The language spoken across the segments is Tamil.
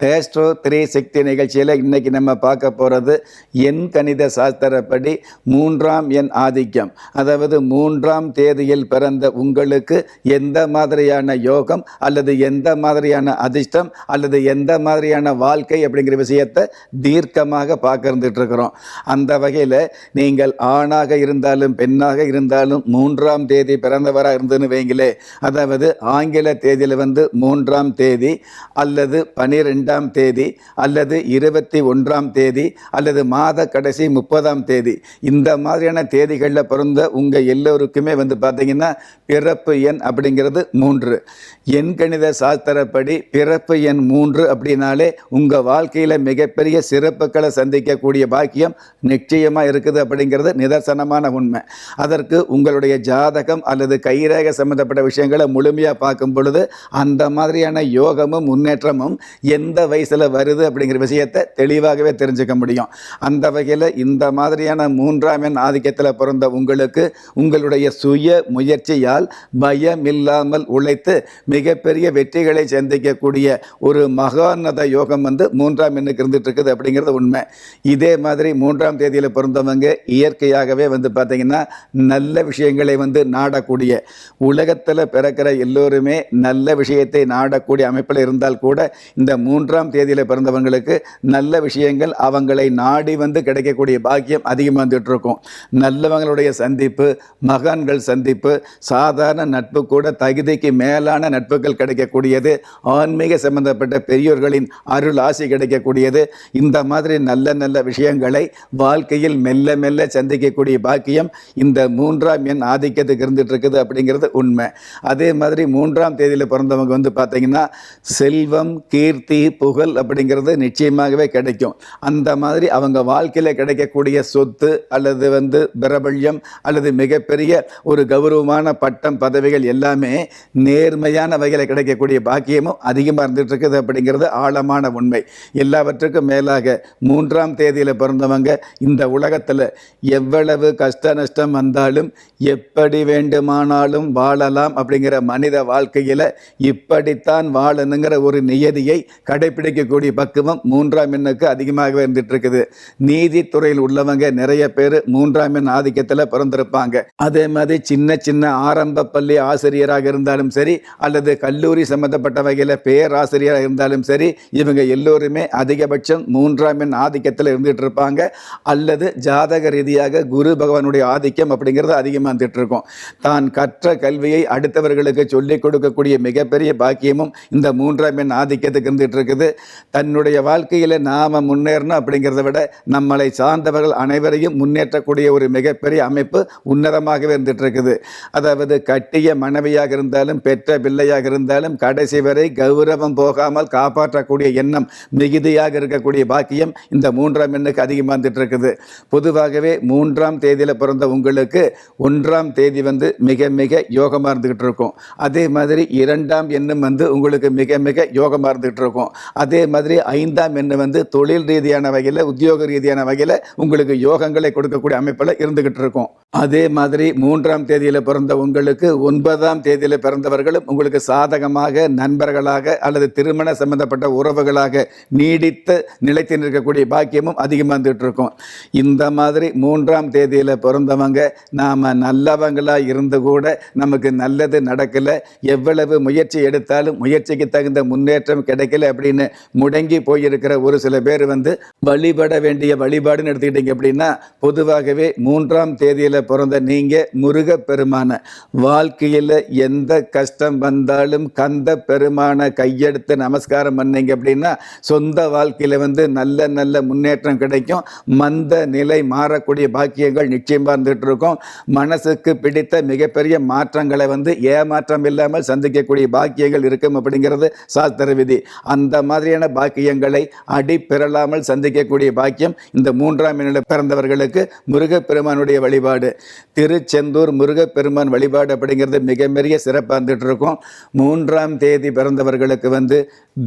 டேஸ்ட்ரோ த்ரீ சக்தி நிகழ்ச்சியில் இன்றைக்கி நம்ம பார்க்க போகிறது எண் கணித சாஸ்திரப்படி மூன்றாம் எண் ஆதிக்கம். அதாவது மூன்றாம் தேதியில் பிறந்த உங்களுக்கு எந்த மாதிரியான யோகம் அல்லது எந்த மாதிரியான அதிர்ஷ்டம் அல்லது எந்த மாதிரியான வாழ்க்கை அப்படிங்கிற விஷயத்தை தீர்க்கமாக பார்க்க இருக்கிறோம் அந்த வகையில் நீங்கள் ஆணாக இருந்தாலும் பெண்ணாக இருந்தாலும் மூன்றாம் தேதி பிறந்தவராக இருந்துன்னு வைங்களே அதாவது ஆங்கில தேதியில் வந்து மூன்றாம் தேதி அல்லது பனிரெண்டு ரெண்டாம் தேதி அல்லது இருபத்தி ஒன்றாம் தேதி அல்லது மாத கடைசி முப்பதாம் தேதி. இந்த மாதிரியான தேதிகளில் பிறந்த உங்கள் எல்லோருக்குமே வந்து பார்த்தீங்கன்னா பிறப்பு எண் அப்படிங்கிறது மூன்று. எண் கணித சாஸ்திரப்படி பிறப்பு எண் மூன்று அப்படின்னாலே உங்கள் வாழ்க்கையில் மிகப்பெரிய சிறப்புகளை சந்திக்கக்கூடிய பாக்கியம் நிச்சயமாக இருக்குது அப்படிங்கிறது நிதர்சனமான உண்மை. அதற்கு உங்களுடைய ஜாதகம் அல்லது கைரேக சம்மந்தப்பட்ட விஷயங்களை முழுமையாக பார்க்கும் பொழுது அந்த மாதிரியான யோகமும் முன்னேற்றமும் எந்த வயசில் வருது அப்படிங்கிற விஷயத்தை தெளிவாகவே தெரிஞ்சுக்க முடியும். அந்த வகையில் இந்த மாதிரியான மூன்றாம் எண் ஆதிக்கத்தில் பிறந்த உங்களுக்கு உங்களுடைய சுய முயற்சியால் பயம் இல்லாமல் உழைத்து மிகப்பெரிய வெற்றிகளை சந்திக்கக்கூடிய ஒரு மகாநத யோகம் வந்து மூன்றாம் எண்ணுக்கு இருந்துட்டு இருக்குது அப்படிங்கிறது உண்மை. இதே மாதிரி மூன்றாம் தேதியில் பிறந்தவங்க இயற்கையாகவே வந்து பார்த்திங்கன்னா நல்ல விஷயங்களை வந்து நாடக்கூடிய உலகத்தில் பிறக்கிற எல்லோருமே நல்ல விஷயத்தை நாடக்கூடிய அமைப்பில் இருந்தால் கூட இந்த மூன்று மூன்றாம் தேதியில் பிறந்தவங்களுக்கு நல்ல விஷயங்கள் அவங்களை நாடி வந்து கிடைக்கக்கூடிய பாக்கியம் அதிகமாக வந்துட்டு இருக்கும் நல்லவங்களுடைய சந்திப்பு மகான்கள் சந்திப்பு சாதாரண நட்பு கூட தகுதிக்கு மேலான நட்புகள் கிடைக்கக்கூடியது. ஆன்மீக சம்பந்தப்பட்ட பெரியோர்களின் அருள் ஆசி கிடைக்கக்கூடியது. இந்த மாதிரி நல்ல நல்ல விஷயங்களை வாழ்க்கையில் மெல்ல மெல்ல சந்திக்கக்கூடிய பாக்கியம் இந்த மூன்றாம் எண் ஆதிக்கத்துக்கு இருந்துட்டு இருக்குது அப்படிங்கிறது உண்மை. அதே மாதிரி மூன்றாம் தேதியில் பிறந்தவங்க வந்து பார்த்தீங்கன்னா செல்வம் கீர்த்தி புகழ் அப்படிங்கிறது நிச்சயமாகவே கிடைக்கும். அந்த மாதிரி அவங்க வாழ்க்கையில் கிடைக்கக்கூடிய சொத்து அல்லது வந்து பிரபல்யம் அல்லது மிகப்பெரிய ஒரு கௌரவமான பட்டம் பதவிகள் எல்லாமே நேர்மையான வகையில் கிடைக்கக்கூடிய பாக்கியமும் அதிகமாக இருந்துகிட்ருக்குது அப்படிங்கிறது ஆழமான உண்மை. எல்லாவற்றுக்கும் மேலாக மூன்றாம் தேதியில் பிறந்தவங்க இந்த உலகத்தில் எவ்வளவு கஷ்ட நஷ்டம் வந்தாலும் எப்படி வேண்டுமானாலும் வாழலாம் அப்படிங்கிற மனித வாழ்க்கையில் இப்படித்தான் வாழணுங்கிற ஒரு நியதியை கடைபிடிக்கக்கூடிய பக்குவம் மூன்றாம் எண்ணுக்கு அதிகமாகவே இருந்துட்டு இருக்குது நீதித்துறையில் உள்ளவங்க நிறைய பேர் மூன்றாம் எண் ஆதிக்கத்தில் பிறந்திருப்பாங்க. அதே மாதிரி சின்ன சின்ன ஆரம்ப பள்ளி ஆசிரியராக இருந்தாலும் சரி அல்லது கல்லூரி சம்பந்தப்பட்ட வகையில் பேராசிரியராக இருந்தாலும் சரி இவங்க எல்லோருமே அதிகபட்சம் மூன்றாம் எண் ஆதிக்கத்தில் இருந்துட்டு இருப்பாங்க அல்லது ஜாதக ரீதியாக குரு பகவானுடைய ஆதிக்கம் அப்படிங்கிறது அதிகமாக இருந்துட்டு இருக்கும் தான் கற்ற கல்வியை அடுத்தவர்களுக்கு சொல்லிக் கொடுக்கக்கூடிய மிகப்பெரிய பாக்கியமும் இந்த மூன்றாம் எண் ஆதிக்கத்துக்கு இருந்துட்டு இருக்குது. தன்னுடைய வாழ்க்கையில் நாம் முன்னேறணும் அப்படிங்கிறத விட நம்மளை சார்ந்தவர்கள் அனைவரையும் முன்னேற்றக்கூடிய ஒரு மிகப்பெரிய அமைப்பு உன்னதமாகவே இருந்துகிட்ருக்குது அதாவது கட்டிய மனைவியாக இருந்தாலும் பெற்ற பிள்ளையாக இருந்தாலும் கடைசி வரை கௌரவம் போகாமல் காப்பாற்றக்கூடிய எண்ணம் மிகுதியாக இருக்கக்கூடிய பாக்கியம் இந்த மூன்றாம் எண்ணுக்கு அதிகமாக வந்துட்டு இருக்குது பொதுவாகவே மூன்றாம் தேதியில் பிறந்த உங்களுக்கு ஒன்றாம் தேதி வந்து மிக மிக யோகமாக இருந்துகிட்டு இருக்கும் அதே மாதிரி இரண்டாம் எண்ணும் வந்து உங்களுக்கு மிக மிக யோகமாக இருந்துகிட்டு இருக்கும் அதே மாதிரி ஐந்தாம் எண்ணு வந்து தொழில் ரீதியான வகையில் உத்தியோக ரீதியான வகையில் உங்களுக்கு யோகங்களை கொடுக்கக்கூடிய அமைப்பில் இருந்துகிட்டு இருக்கும். அதே மாதிரி மூன்றாம் தேதியில் பிறந்த உங்களுக்கு ஒன்பதாம் தேதியில் பிறந்தவர்களும் உங்களுக்கு சாதகமாக நண்பர்களாக அல்லது திருமண சம்பந்தப்பட்ட உறவுகளாக நீடித்து நிலைத்து நிற்கக்கூடிய பாக்கியமும் அதிகமாக வந்துட்டு இருக்கும். இந்த மாதிரி மூன்றாம் தேதியில் பிறந்தவங்க நாம் நல்லவங்களாக இருந்து கூட நமக்கு நல்லது நடக்கலை. எவ்வளவு முயற்சி எடுத்தாலும் முயற்சிக்கு தகுந்த முன்னேற்றம் கிடைக்கல அப்படி அப்படின்னு முடங்கி போயிருக்கிற ஒரு சில பேர் வந்து வழிபட வேண்டிய வழிபாடுன்னு எடுத்துக்கிட்டீங்க அப்படின்னா பொதுவாகவே மூன்றாம் தேதியில் பிறந்த நீங்கள் முருகப்பெருமான. வாழ்க்கையில் எந்த கஷ்டம் வந்தாலும் கந்த பெருமான கையெடுத்து நமஸ்காரம் பண்ணீங்க அப்படின்னா சொந்த வாழ்க்கையில் வந்து நல்ல நல்ல முன்னேற்றம் கிடைக்கும். மந்த நிலை மாறக்கூடிய பாக்கியங்கள் நிச்சயமாக இருந்துகிட்டு இருக்கும் மனசுக்கு பிடித்த மிகப்பெரிய மாற்றங்களை வந்து ஏமாற்றம் இல்லாமல் சந்திக்கக்கூடிய பாக்கியங்கள் இருக்கும் அப்படிங்கிறது சாஸ்திர விதி. அந்த மாதிரியான பாக்கியங்களை அடிப்பிறலாமல் சந்திக்கக்கூடிய பாக்கியம் இந்த மூன்றாம் எண்ணில் பிறந்தவர்களுக்கு முருகப்பெருமானுடைய வழிபாடு. திருச்செந்தூர் முருகப்பெருமான் வழிபாடு அப்படிங்கிறது மிக பெரிய சிறப்பாக இருந்துகிட்டு இருக்கும் மூன்றாம் தேதி பிறந்தவர்களுக்கு வந்து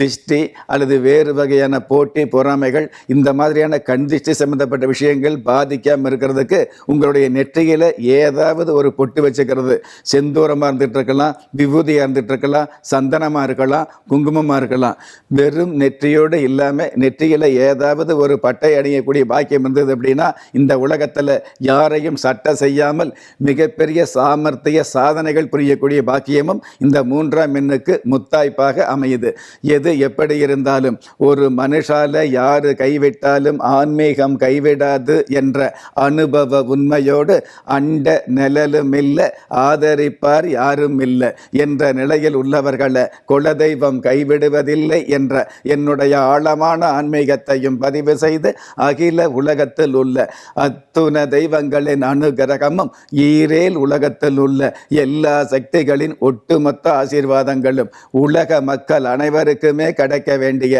திஷ்டி அல்லது வேறு வகையான போட்டி பொறாமைகள் இந்த மாதிரியான கண் திஷ்டி சம்பந்தப்பட்ட விஷயங்கள் பாதிக்காமல் இருக்கிறதுக்கு உங்களுடைய நெற்றியில் ஏதாவது ஒரு பொட்டு வச்சுக்கிறது. செந்தூரமாக இருந்துகிட்டு இருக்கலாம் விபூதியாக இருந்துகிட்டு இருக்கலாம் சந்தனமாக இருக்கலாம் குங்குமமாக இருக்கலாம். வெறும் நெற்றியோடு இல்லாமல் நெற்றியில் ஏதாவது ஒரு பட்டை அணியக்கூடிய பாக்கியம் இருந்தது அப்படின்னா இந்த உலகத்தில் யாரையும் சட்ட செய்யாமல் மிகப்பெரிய சாமர்த்திய சாதனைகள் புரியக்கூடிய பாக்கியமும் இந்த மூன்றாம் எண்ணுக்கு முத்தாய்ப்பாக அமையுது. எது எப்படி இருந்தாலும் ஒரு மனுஷால யாரு கைவிட்டாலும் ஆன்மீகம் கைவிடாது என்ற அனுபவ உண்மையோடு அண்ட நிழலும் இல்லை ஆதரிப்பார் யாரும் இல்லை என்ற நிலையில் உள்ளவர்களை குலதெய்வம் கைவிடுவதில்லை என்ற என்ற என்னுடைய ஆழமான ஆன்மீகத்தையும் பதிவு செய்து அகில உலகத்தில் உள்ள அத்துண தெய்வங்களின் அனுகிரகமும் ஈரேல் உலகத்தில் உள்ள எல்லா சக்திகளின் ஒட்டுமொத்த ஆசீர்வாதங்களும் உலக மக்கள் அனைவருக்குமே கிடைக்க வேண்டிய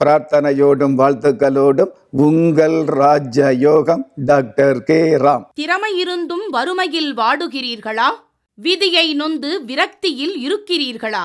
பிரார்த்தனையோடும் வாழ்த்துக்களோடும் உங்கள் ராஜ யோகம் டாக்டர் கே ராம். திறமை இருந்தும் வறுமையில் வாடுகிறீர்களா? விதியை நொந்து விரக்தியில் இருக்கிறீர்களா?